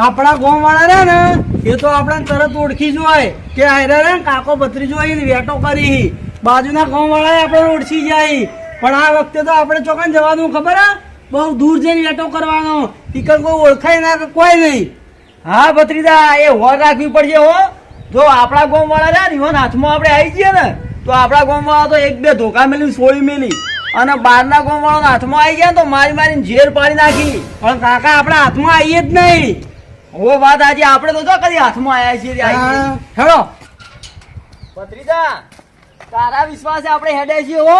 આપણા ગોમ વાળા રે ને, એ તો આપણે તરત ઓળખી જ હોય. કે આયરા રે કાકો ભત્રીજો આવીને વેટો કરી. બાજુના ગોમ વાળા આપણે ઓળખી જાય. પણ આ વખતે તો આપણે ચોકન જવાનું, ખબર હે? બહુ દૂર જઈને વેટો કરવાનો. ટીકર કોઈ ઓળખાય ના કોઈ નહીં. હા, ભત્રીજા, એ હોર રાખવી પડશે હો. જો આપણા ગોમ વાળા રહ્યા ને હાથમાં આપણે આવી જઈએ ને, તો આપણા ગોમ વાળા તો એક બે ધોકા મેલી સોળી મેલી. અને બહારના ગોમ વાળા હાથમાં આવી ગયા તો મારી મારીને ઝેર પાડી નાખી. પણ કાકા, આપણા હાથમાં આવીએ જ નહીં. હો વાત આજે આપણે તો જો કદી હાથમાં આયા છીએ હેડો. ભત્રીજા તારા વિશ્વાસે આપણે હેડે છીએ હો.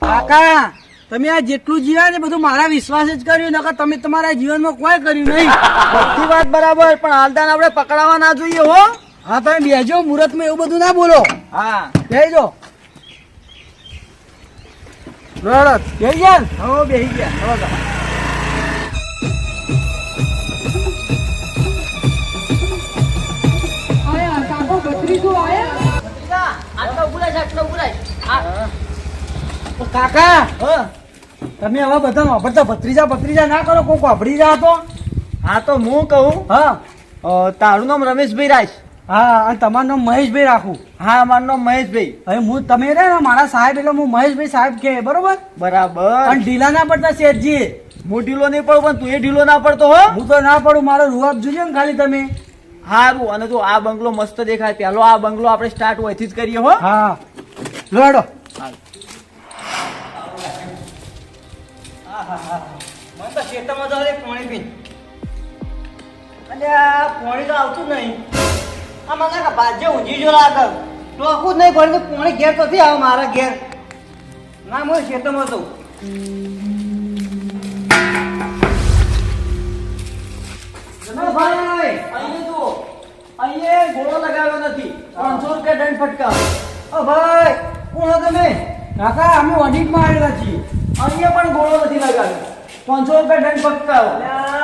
કાકા તમે આ જેટલું જીવ્યા ને બધું મારા વિશ્વાસ જ કર્યું નકર તમે તમારા જીવનમાં કોઈ કર્યું નહીં. બધી વાત બરાબર પણ હાલદાન આપણે પકડાવા ના જોઈએ હો. હા તમે બેજો મુહૂર્તમાં એવું બધું ના બોલો. હા. બેજો. બેહી ગયા હો બેહી ગયા. હો તો. ભત્રીજા, આટલો ઊભું રહેશે, આટલો ઊભું રહેશે. આ, કાકા હા. તમે હવે બધા વાપરતા ભત્રીજા ભત્રીજા ના કરો કોક વાપરી જા તો? હા તો હું કહું? હા. તારું નામ રમેશભાઈ રાજ હા અને તમારું નામ મહેશભાઈ રાખું. હા મારું નામ મહેશભાઈ. હવે હું તમે રે ને મારા સાહેબ એટલે હું મહેશભાઈ સાહેબ કે બરોબર? બરાબર. અને ઢીલા ના પડતા શેઠજી. હું ઢીલો નહીં પડું પણ તું એ ઢીલો ના પડતો હો. હું તો ના પડું મારો રૂઆબ જોજો ને ખાલી તમે. હારું અને જો આ બંગલો મસ્ત દેખાય પેલો આ બંગલો આપણે સ્ટાર્ટ હોયથી જ કરીએ હો. હા. લડો મને તો ખેતરમાં તો અરે પાણી તો આવતું જ નહીં. આ મને કે ભાજ્ય ઊંઘી જો લાગે. ટોકું જ નહીં પડ્યું તો પાણી ઘેર તો આવે મારા ઘેર. ના હું ખેતરમાં તો. ભાઈ અહીંયા ગોળો લગાવ્યો નથી. પાંચસો રૂપિયા દંડ ફટકાવ ઓ ભાઈ કોણ તમે? કાકા અમે ઓડિટમાં આવેલા છીએ. અહીંયા પણ ઘોડો નથી લગાવ્યો. પાંચસો રૂપિયા દંડ ફટકાવો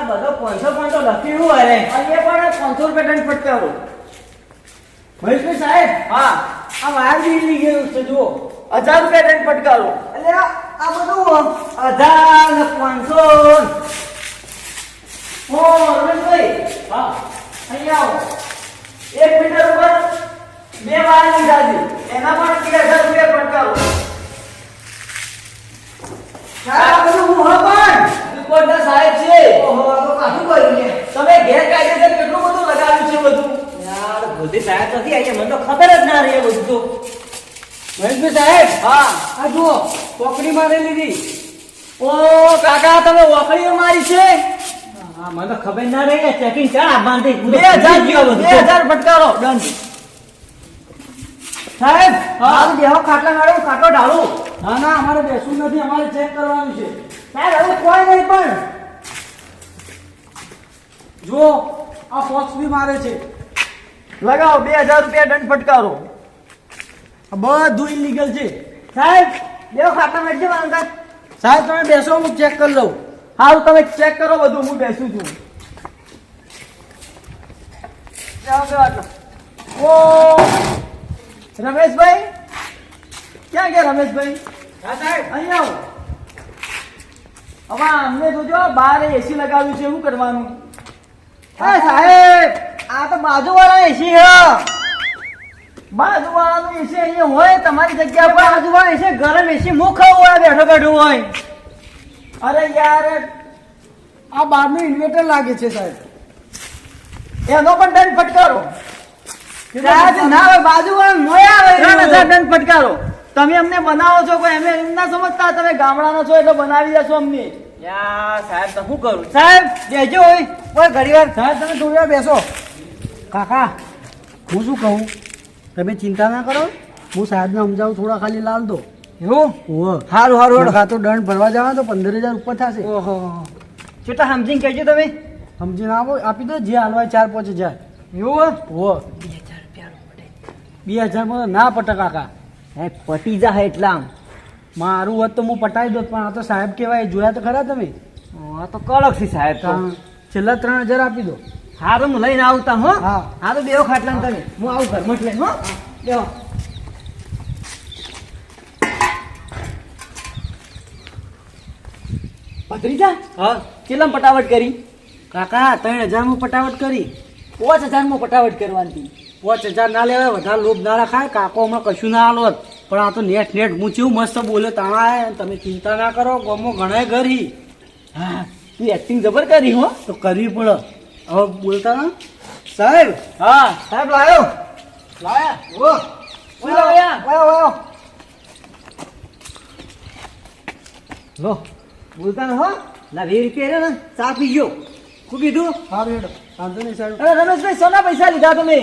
બધો પાંચસો પાંચસો લખી શું અરે અહીંયા પણ પાંચસો રૂપિયા દંડ ફટકાવો મહેશભાઈ સાહેબ હા. આ વાયર બી ગયેલું છે જુઓ. હજાર રૂપિયા દંડ ફટકાવો એટલે આ આ બધું હજાર ને પાંચસો. ઓ રમેશભાઈ હા અહીંયા આવો. એક મીટર ઉપર બે વાર લીધા છે એના પણ બે હજાર રૂપિયા ફટકાવો સાહેબ આ હું હા પણ? સાહેબ છે. ઓહો આ તો કર્યું ને તમે ગેરકાયદેસર કેટલું બધું લગાવ્યું છે બધું? યાર બધી સાહેબ નથી આવી. મને તો ખબર જ ના રહી એ બધું મહેશભાઈ સાહેબ હા. આ જુઓ પોકડી મારી લીધી. ઓ કાકા તમે વાકડીઓ મારી છે? મને તો ખબર ના રહી ને ચેકિંગ ચાલ બાંધી બે હજાર બે હજાર ફટકારો દંડ સાહેબ હા. બેહો ખાટલા ગાડો ખાટલો ઢાળું. ના ના અમારે બેસવું નથી અમારે ચેક કરવાનું છે. સાહેબ હવે કોઈ નહીં પણ. જો આ ફોક્સ બી મારે છે. લગાવો બે હજાર રૂપિયા દંડ ફટકારો બધું ઇલીગલ છે. સાહેબ દેવો ખાતા મેળજે સાહેબ તમે બેસો હું ચેક કરી લઉં. હારું તમે ચેક કરો બધું હું બેસું છું. ઓ! રમેશભાઈ? ક્યાં ગયા રમેશભાઈ? હા અહીંયા આવો. હવે અમને જોજો બાર એસી લગાવ્યું છે એવું કરવાનું? હા સાહેબ આ તો બાજુવાળા એસી હે બાજુવાળાનું એસી અહીંયા હોય તમારી જગ્યા પર બાજુવાળા એસી ગરમ એસી મુખ હોય બેઠો બેઠું હોય. અરે યાર આ બહારનું ઇન્વેટર લાગે છે સાહેબ. એનો પણ દંડ ફટકારો. ના આવે. દંડ ફટકારો? તમે અમને બનાવો છો કોઈ અમે એમ ના સમજતા તમે ગામડાના છો એટલે બનાવી દેશો અમને. યા સાહેબ તો શું કરું? સાહેબ બેજો હોય કોઈ ઘડી વાર. સાહેબ તમે થોડી વાર બેસો. કાકા હું શું કહું? તમે ચિંતા ના કરો. હું સાહેબને સમજાવું થોડા ખાલી લાલ દો. એવું સારું આ તો દંડ ભરવા જવા તો પંદર હજાર ઉપર થશે. ઓહો. કેટલા સમજીને કહેજો તમે. સમજીને આવો આપી દો જે હાલવાય ચાર પાંચ હજાર. એવું ઓહો બે હજારમાં તો ના પટે કાકા. હે પટી જા એટલા આમ. મારું હોત તો હું પટાવી દોત પણ આ તો સાહેબ કહેવાય જોયા તો ખરા તમે. આ તો કડક છે સાહેબ તો. છેલ્લા ત્રણ હજાર આપી દો. હારું હું લઈને આવતા હો. હા. તો બેવ ખાટલા તમે. હું આવું ઘર મટ લઈને હો. બેવો ભત્રીજા હા? કેટલા પટાવટ કરી? કાકા ત્રણ હજારમાં પટાવટ કરી. પાંચ હજારમાં પટાવટ કરવાની પાંચ હજાર ના લેવાય વધારે લોભ ના રાખાય. કાકો હમણાં કશું ના આલો પણ આ તો નેટ નેટ હું ચેવું મસ્ત બોલે તાણા. તમે ચિંતા ના કરો ગમો ઘણા ઘરી હી હા તું એક્ટિંગ જબર કરી હો. તો કરવી પડે હવે બોલતા ના સાહેબ? હા સાહેબ લાયો. લાયા. ઓ લાયા. ઓય, ઓય. લો. બોલતા ને હો. ના વીસ રૂપિયા રે ને ચા પી ગયો. શું કીધું? સારું હેડો વાંધો નહીં સાહેબ અરે રમેશભાઈ સોના પૈસા લીધા તમે.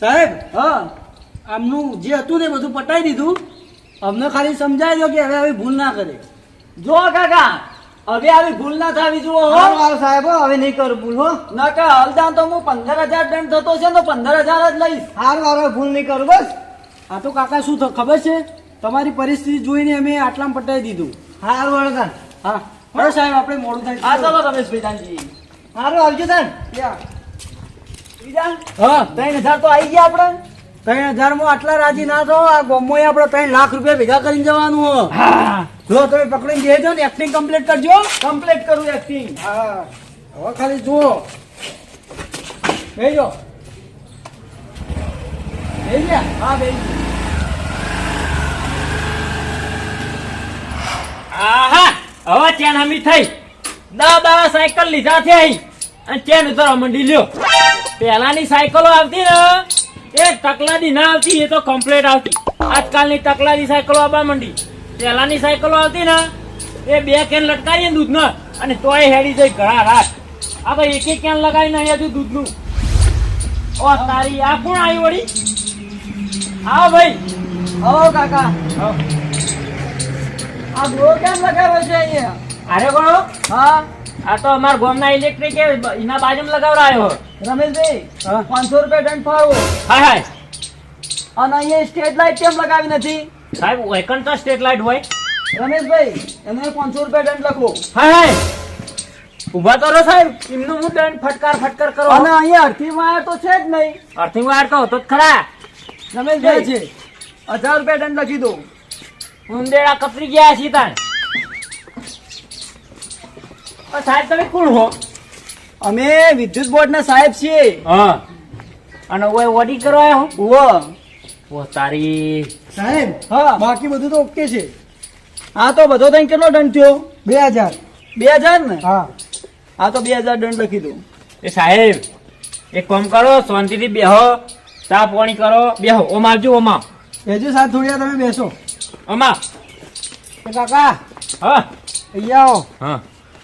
સાહેબ હા. આમનું જે હતું ને બધું પટાઈ દીધું. અમને ખાલી સમજાવી દો કે હવે આવી ભૂલ ના કરે. જો કાકા હવે આવી ભૂલ ના થવી હો. સારું, સાહેબ હવે નહીં કરું ભૂલ હો. ના કે હલદાન તો હું પંદર હજાર દંડ થતો છે ને તો પંદર હજાર જ લઈશ. સારું સારું ભૂલ નહીં કરું બસ. આ તો કાકા શું ખબર છે? તમારી પરિસ્થિતિ જોઈને અમે આટલામાં પટાઈ દીધું. સારું વળગન હા. હવે સાહેબ આપણે મોડું થાય હા ચાલો રમેશભાઈ દાનજી હારું આવજો તાન બીજા હા. ત્રણ હજાર તો આવી ગયા આપણે. ત્રણ હજારમાં આટલા રાજી ના થો આ ગોમો આપણે ત્રણ લાખ રૂપિયા ભેગા કરીને જવાનું હા. જો તમે પકડીને દેજો ને એક્ટિંગ કમ્પ્લીટ કરજો. કમ્પ્લીટ કરું એક્ટિંગ હા. હવે ખાલી જુઓ. બેજો ગયા? હા બેન આહા હવે ચેન હમી થઈ. દા દા સાયકલ લીધા અહીં. અને ચેન ઉતરવા મંડી લ્યો. પહેલાની સાયકલો આવતી ને એ તકલાદી ના આવતી એ તો કમ્પ્લેટ આવતી. આજકાલની તકલાદી સાયકલો આવવા મંડી. પહેલાની સાયકલો આવતી ને એ બે કેન લટકાવીએ દૂધનો અને તોય હેડી જાય ઘણા રાત. આ તો એક એક કેન લગાવીને અહીંયા હતું દૂધનું? ઓ તારી આ કોણ આવી વળી? આવો ભાઈ. હો કાકા. આવો. આ ડોર કેમ લગાવ્યો છે અહીંયા? અરે કોણ હા? આ તો અમારા ગામના ઇલેક્ટ્રિક એના બાજુમાં લગાવડાયો. રમેશભાઈ હા. પાંચસો રૂપિયા દંડ ફાળવો. હાય હાય. અને અહીંયા સ્ટેટ લાઇટ કેમ લગાવી નથી? સાહેબ વેકન તો સ્ટેટ લાઇટ હોય. રમેશભાઈ એને પાંચસો રૂપિયા દંડ લખો હાય હાય. ઊભા તો રહો સાહેબ એમનું હું દંડ ફટકાર ફટકાર કરો. અને અહીંયા અર્થિંગ વાયર તો છે જ નહીં. અર્થિંગ વાયર તો હતો જ ખરા. રમેશભાઈ છે હજાર રૂપિયા દંડ લખી દો ઉંદેડા કપરી ગયા છીએ તાણ સાહેબ તમે કોણ હો? અમે વિદ્યુત બોર્ડ ના સાહેબ છીએ. હા. અને ઓય ઓડી કરવા આવ્યો હું. ઓ તારી. સાહેબ હા. બાકી બધું તો ઓકે છે. હા તો બધો તઈ કેટલો દંડ થયો? બે હજાર. બે હજાર ને? હા. હા તો બે હજાર દંડ લખી દઉં. એ સાહેબ એક કામ કરો શાંતિથી બેહો ચા પાણી કરો બેહો ઓમ આવજો ઓમાં બેજો સાહેબ થોડી વાર તમે બેસો. ઓમાં એ કાકા. હા. આવો. હા.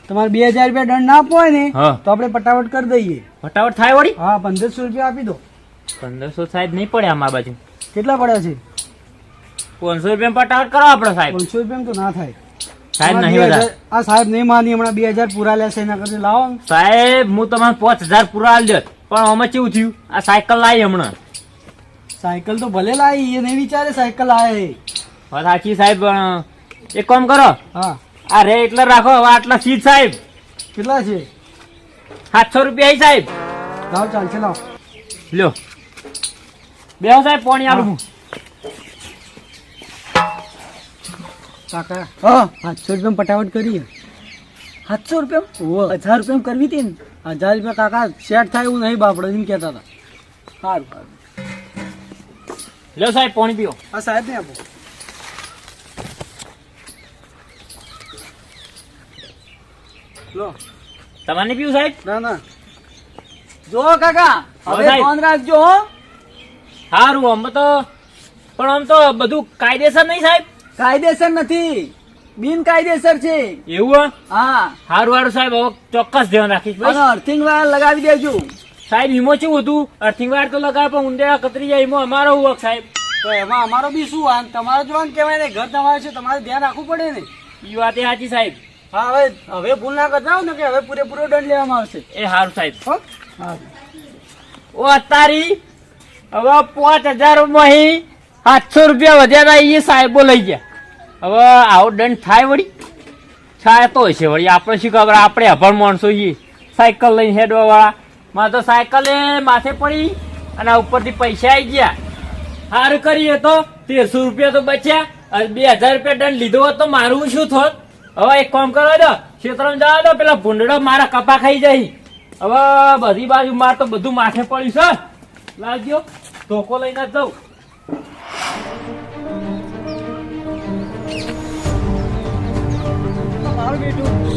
તમારે બે હજાર રૂપિયા દંડ ના આપવો હોય ને તો આપણે પટાવટ કરી દઈએ. ફટાફટ થાય વળી? હા પંદરસો રૂપિયા આપી દો. પંદરસો સાહેબ નહીં પડે આમાં બાજુ. કેટલા પડ્યા છે? પાંચસો રૂપિયા પટાવટ કરો આપણે સાહેબ. પાંચસો રૂપિયા તો ના થાય. સાહેબ નહીં બે આ સાહેબ નહીં માની હમણાં બે હજાર પૂરા લેશે એના કરતા લાવો સાહેબ હું તમારે પાંચ હજાર પૂરા આલી પણ આમાં કેવું થયું? આ સાયકલ લાવી હમણાં. સાયકલ તો ભલે લાવી એ નહીં વિચારે સાયકલ આવે વાત સાચી સાહેબ એક કામ કરો. હા. આ રે એટલે રાખો હવે આટલા સીટ સાહેબ. કેટલા છે? સાતસો રૂપિયા આઈ સાહેબ. લાવ ચાલશે લાવ. લ્યો. બેહો સાહેબ પાણી આલું હું. કાકા. હા. સાતસો રૂપિયા પટાવટ કરી સાતસો રૂપિયા? હજાર રૂપિયા કરવી હતી ને? હજાર રૂપિયા કાકા સેટ થાય એવું નહીં બાપડે એમ કહેતા હતા. સારું સારું. લ્યો સાહેબ પાણી પીઓ. હા સાહેબ ને આપો. લો. તમારે પીવું સાહેબ? ના ના. જો કાકા હવે ફોન રાખજો હો. સારું આમ તો પણ આમ તો બધું કાયદેસર નહીં સાહેબ. કાયદેસર નથી. બિનકાયદેસર છે. એવું હે? હા. સારું સારું સાહેબ હવે ચોક્કસ ધ્યાન રાખીશ અર્થિંગ વાયર લગાવી દેજો. સાહેબ ઈમો કેવું હતું? અર્થિંગ વાયર તો લગાવે પણ ઊંડેડા કતરી જાય ઈમો અમારો હુવક સાહેબ. તો એમાં અમારો બી શું વાન તમારો જ વાન કહેવાય ને ઘર તમારે છે તમારે ધ્યાન રાખવું પડે ને. એ વાત એ સાચી સાહેબ. હા હવે હવે ભૂલ ના કરતા ને કે હવે પૂરેપૂરો દંડ લેવામાં આવશે. એ સારું સાહેબ. હો? હા. ઓ અતારી હવે પાંચ હજારમાં સાતસો રૂપિયા વધ્યા એ સાહેબો લઈ ગયા. હવે આવો દંડ થાય વળી. થાય તો હશે વળી. આપણે શું ખબર? આપણે અભણ માણસો છીએ. સાયકલ લઈને હેડવા વાળા મારે તો સાયકલે માથે પડી અને ઉપરથી પૈસા આવી ગયા. સારું કરીએ તો તેરસો રૂપિયા તો બચ્યા. અને બે હજાર રૂપિયા દંડ લીધો હોત તો મારું શું થોત? હવે એક કામ કરો દો ક્ષેત્રમાં જવા દો પેલા ભૂંડડો મારા કપા ખાઈ જાય. હવે બધી બાજુ માર તો બધું માથે પડ્યું છે. લાગ્યો ધોકો લઈને જ જાઉં.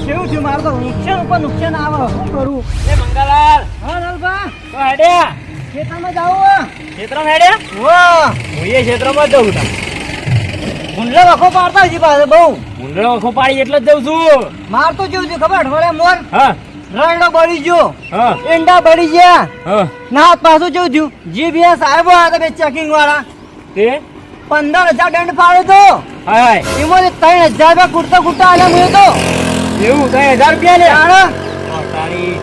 કેવું છે મારું તો નુકસાન ઉપર નુકસાન આવે. શું કરું? એ મંગાલાલ. હા લાલબા તો હેડ્યા ખેતરમાં જાવું ખેતરમાં હેડ્યા વાહ હું એ ક્ષેત્રમાં જ જઉં તા ભૂંડલા વખો પાડતા હજી પાસે બહુ. ભૂંડડો આંખો એટલે જ જઉં છું. માર તો જોઉં છું ખબર? વળે મોર હા. રણડો બળી ગયો. હા. ઈંડા બળી ગયા. હા. ના પાછું કેવું થયું જે બે સાહેબો હતા બે ચેકિંગ વાળા. તે? પંદર હજાર દંડ પાડ્યો તો. હાય એમાં ત્રણ હજાર રૂપિયા કુર્તા કુર્તા આલે મળ્યો તો. એવું ત્રણ હજાર રૂપિયા લે? તારી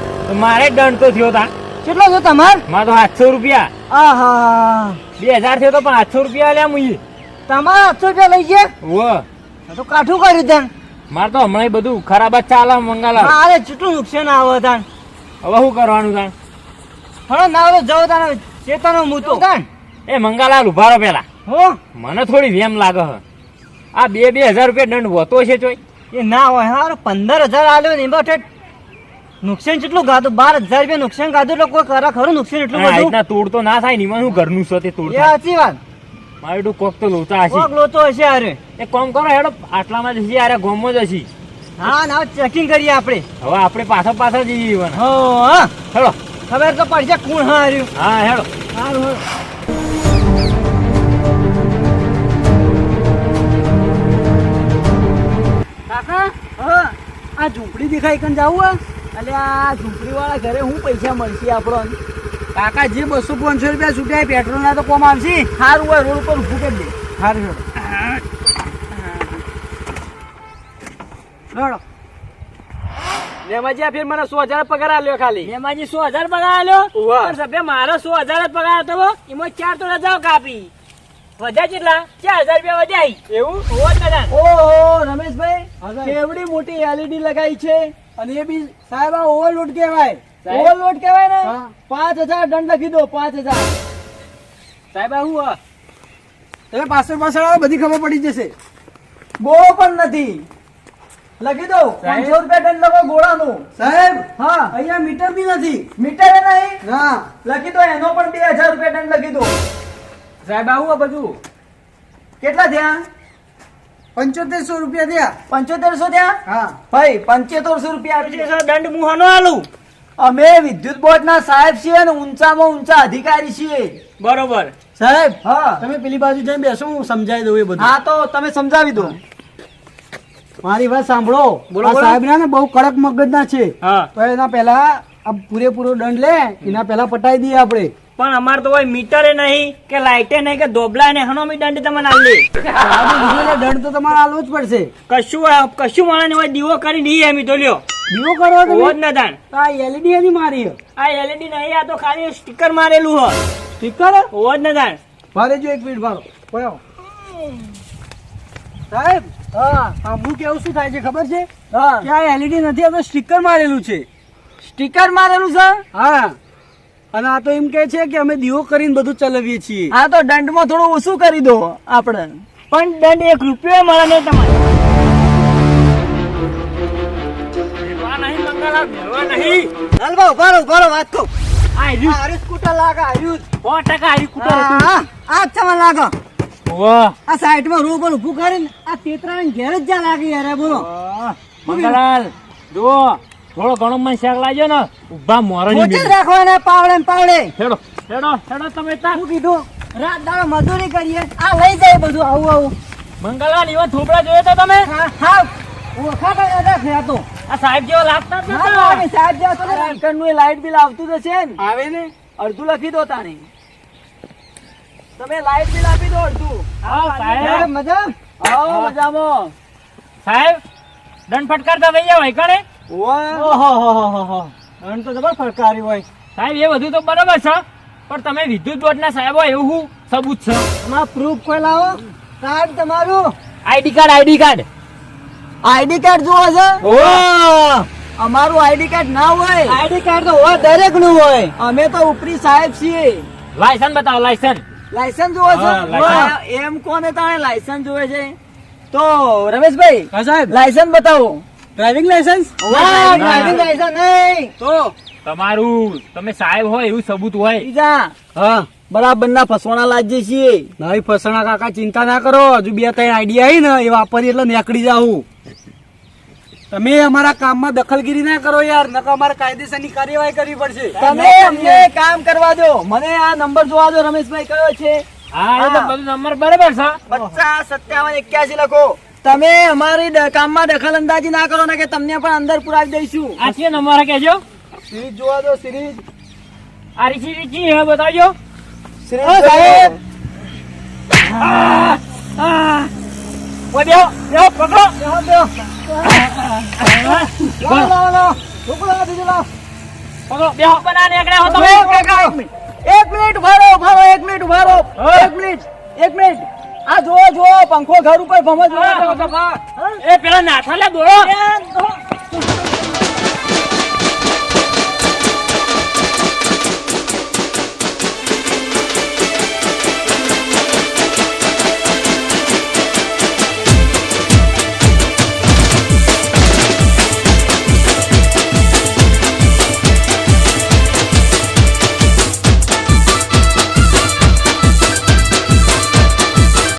મારે દંડ તો થયો તા. કેટલો થયો તમાર? મારે તો સાતસો રૂપિયા. આહા. બે હજાર થયો તો પણ આઠસો રૂપિયા લ્યા મુઈ તમારા આઠસો રૂપિયા લઈ ગયા? આ તો કાઠું કર્યું તન. મારે તો હમણાં બધું ખરાબ જ ચાલે મંગાલા. અરે કેટલું નુકસાન આવે તન. હવે શું કરવાનું તાણ હવે ના તો જાવ તાને ચેતાનો મૂતો તન એ મંગાલાલ ઊભા રહો પેલા. હો? મને થોડી વેમ લાગે હ. આ બે બે હજાર રૂપિયા દંડ હોતો છે ચોય એ ના હોય હા પંદર હજાર આલ્યો ને એમાં નુકસાન કેટલું ગાધું બાર હજાર રૂપિયા નુકસાન ગાધું એટલે કોઈ કરે ખરું નુકસાન એટલું બધું. તોડ તો ના થાય ને એમાં શું ઘરનું છે તે તોડ એ સાચી વાત. મારે કોક તો લોતા હશે. કોક લોતો હશે અરે. એક કામ કરો હેડો આટલામાં જ હશે યાર ગોમમાં જ હશે. હા ના ચેકિંગ કરીએ આપણે. હવે આપણે પાછા પાછા જઈએ જીવન હો હા. હેડો. ખબર તો પડશે કોણ હાર્યું હા હેડો. હારું હારું. કાકા હા આ ઝૂંપડી દેખાય કન જાવું એટલે આ ઝૂંપડી વાળા ઘરે હું પૈસા મળશે આપણો? કાકા જે બસો પાંચસો રૂપિયા છૂટ્યા પેટ્રોલ ના તો કોમ આવશે. સારું હોય રોડ ઉપર ઊભું કરી દે. સારું હેડો લેવાજી આ ફેર મને સો હજાર પગાર આલ્યો ખાલી. એમાંથી સો હજાર પગાર આલ્યો. પણ સભ્ય મારો સો હજાર જ પગાર હતો એમાં ચાર તો રજાઓ કાપી. વધ્યા કેટલા ચાર હજાર રૂપિયા વધ્યા એવું? ઓહો રમેશભાઈ. કેવડી મોટી એલઈડી લગાવી છે. અને એ બી સાહેબ આ ઓવરલોડ કહેવાય. ઓવરલોડ કહેવાય ને? પાંચ હજાર દંડ લખી દો પાંચ હજાર. સાહેબ આ હું તમે પાછળ પાછળ આવો બધી ખબર પડી જશે. બહુ પણ નથી. લખી દો પાંચસો રૂપિયા દંડ લખો ગોળાનું. સાહેબ? હા. અહીંયા મીટર બી નથી. મીટર નહીં? હા લખી દો એનો પણ બે હજાર રૂપિયા દંડ લખી દો. સાહેબ આવું આ બધું? કેટલા થયા? પંચોતેરસો રૂપિયા થયા. પંચોતેરસો થયા? હા. ભાઈ પંચોતેરસો રૂપિયા દંડ હું હનો આલું અમે વિદ્યુત બોર્ડ ના સાહેબ છીએ અને ઊંચામાં ઊંચા અધિકારી છીએ. બરોબર. સાહેબ હા. તમે પેલી બાજુ જઈને બેસો હું સમજાવી દઉં એ બધું. હા તો તમે સમજાવી દો. મારી વાત સાંભળો. બોલો, સાહેબ ના ને બહુ કડક મગજના છે. તો એના પહેલા પૂરેપૂરો દંડ લે એના પહેલા પટાઈ દઈએ આપણે. પણ અમાર તો હોય મીટરે નહીં કે લાઇટે નહીં કે દોબલા ને હનો મી દંડ તમને આલી દંડ તો તમારે આલવો જ પડશે. કશું હોય- કશું માણસ હોય દીવો કરી નહીં એમ તો લ્યો. દીવો કરો તો જ ના દાન. આ એલઈડી એની મારી આ એલઈડી નહીં આ તો ખાલી સ્ટીકર મારેલું હ સ્ટીકર હોવ જ ના દાન. ભારે જો એક મિનિટ ભારો પયો સાહેબ હા હું કેવું શું થાય છે ખબર છે? હા. કે આ એલઈડી નથી આ તો સ્ટીકર મારેલું છે. સ્ટીકર મારેલું છે? હા. અને આ તો એમ કે છે કે અમે દીવો કરીને બધું ચલાવીએ છીએ. આ તો દંડમાં થોડું ઓછું કરી દો આપણે. પણ દંડ એક રૂપિયો મળે નહીં તમારે. હાલવા ઊભા રહો, ઊભા રહો, વાત કહું. આ રહ્યું. સ્કૂટર લાગે જ. સો ટકા હારી કૂટર હતું. હા, આ જ તમારે લાગે. વાહ. આ સાઈડમાં રૂ પર ઊભું કરીને આ તેતરાને ઘેર જ જ્યાં લાગે યાર બોલો. જુઓ. થોડો ઘણો મને શાક લાગ્યો ને ઊભા મોરણ મોચે. રાખવાના પાવડે પાવડે હેડો હેડો હેડો તમે તા. શું કીધું? રાત દાડો મજૂરી કરીએ. આ લઈ જાય બધું આવું આવું. મંગળવાર એવા થોપડા જોયો તો તમે? હા હા. ઓળખા કઈ નથી આ તો આ સાહેબ જેવો લાગતા જ નતા. સાહેબ જેવો તો ને વીકેન્ડનું એ લાઇટ બિલ આવતું તો છે ને. આવે ને? અડધું લખી દો તારે તમે લાઇટ બિલ આપી દો અડધું. હા, સાહેબ. મજા? આવો મજામાં. સાહેબ દંડ ફટકારતા ભાઈ જાવ કણે ઓહો દંડ તો જબર ફરકારી હોય. સાહેબ એ બધું તો બરાબર છે. પણ તમે વિદ્યુત બોર્ડના સાહેબ હોય એવું સબૂત છે. તમારા પ્રૂફ કોઈ લાવો? કાર્ડ તમારું? ID card ID card ID card જોવો છે? અમારું આઈડી કાર્ડ ના હોય. આઈડી કાર્ડ તો હોય દરેકનું હોય. અમે તો ઉપરી સાહેબ છીએ. લાયસન્સ બતાવો લાયસન્સ લાયસન્સ જોવો હા, છે એમ કોને તાણે લાયસન્સ જોવે છે? તો રમેશભાઈ સાહેબ. લાયસન્સ બતાવો. ડ્રાઇવિંગ લાયસન્સ ડ્રાઇવિંગ લાયસન્સ નહીં. તો? તમારું તમે સાહેબ હોય એવું સબૂત હોય. બીજા? હા. બરાબર ના ફસવાના લાગીએ છીએ. નહીં ફસણા કાકા ચિંતા ના કરો. હજુ બે ત્રણ આઈડિયા આવી ને એ વાપરી એટલે નીકળી જાઉં. તમે અમારા કામમાં દખલગીરી ના કરો યાર નકર અમારે કાયદેસરની કાર્યવાહી કરવી પડશે. તમે અમને કામ કરવા દો. મને આ નંબર જોવા દો રમેશભાઈ કયો છે? હા એ તો બધું નંબર બરાબર છે. પચાસ સત્યાવન એક્યાસી લખો. તમે અમારી કામમાં દખલ અંદાજી ના કરો ને કે તમને પણ અંદર પુરાવી દઈશું. આ છે અમારા કેજો સિરીઝ જોવા દો સિરીઝ. આ રીચી જી હે બતાવજો. હા, સાહેબ. પકડો. બેહો, હો. તમે. એક મિનિટ. ઉભારો મિનિટ ઊભા રહો, ઊભા રહો, એક મિનિટ ઉભારો એક મિનિટ એક મિનિટ. આ જો જો પંખો ઘર ઉપર ભમજ એ પેલા નાથા લે દોડો